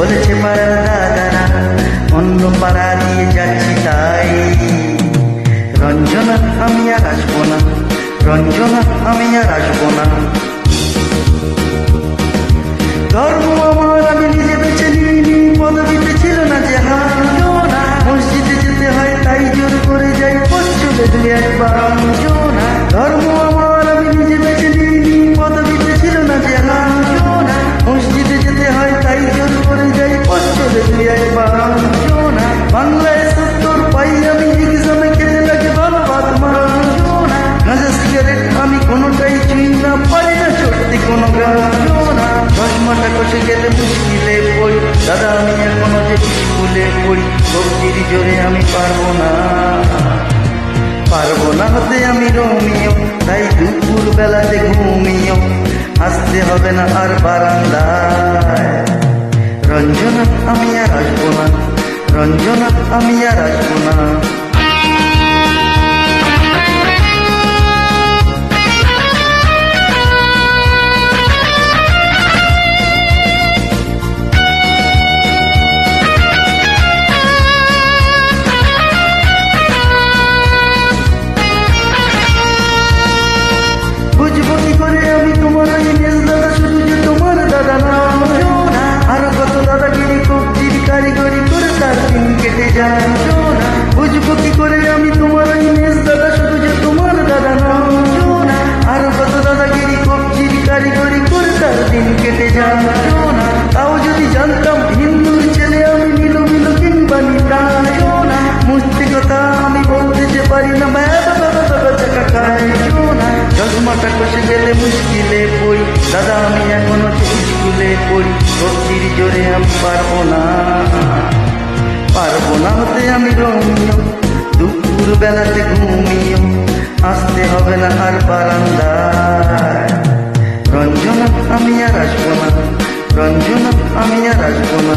বলেছে পাড়ার দাদারা অন্য পাড়া দিয়ে যাচ্ছি তাই। রঞ্জনা, আমি আর আসব না, রঞ্জনা, আমি আর আসব না। ধর্ম আমার, আমি দাদা, আমি এখনও যে স্কুলে পড়ি সবজির জোরে আমি পারব না। পারব না হতে আমি রমিও, তাই দুপুর বেলাতে ঘুমিও আসতে হবে না আর বারান্দায়। রঞ্জনা, আমি আর আসব না, রঞ্জনা, আমি আর আসব না। পড়ি সবজির জোরে আমি পারব না। পারব না হতে আমি রমিও দুপুর বেলাতে ঘুমিও, আসতে হবে না আর বারান্দা রঞ্জনা, আমি আর আসব না, রঞ্জনা, আমি আর আসব না।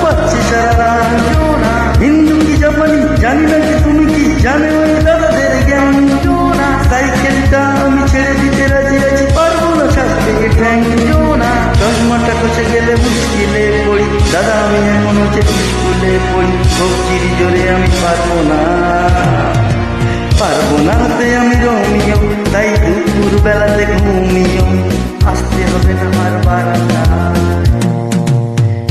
চশমাটা কষে গেলে মুশকিলে পড়ি। দাদা, আমি এমন হচ্ছে স্কুলে পড়ি? সবজির জোরে আমি পারব না। পারব না হতে আমি রমিও, তাই দুপুর বেলাতে ঘুমিও। আসতে হবে না আমার বারান্দা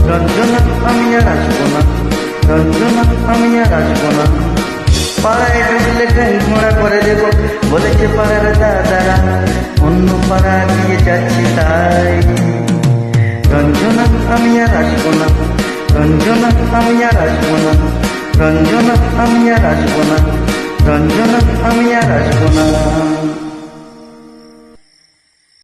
রঞ্জনা আমি আর আসব না। রঞ্জনা আমি আর আসব না। পাড়ায় ঢুকলে ট্রেন ঘোড়া করে দেবো। বলেছে পাড়ার দাদারা, অন্য পাড়া দিয়ে যাচ্ছি তাই আমি আর আসব না রঞ্জনা আমি আর আসব না রঞ্জনা আমি আর আসব না রঞ্জনা আমি আর আসব না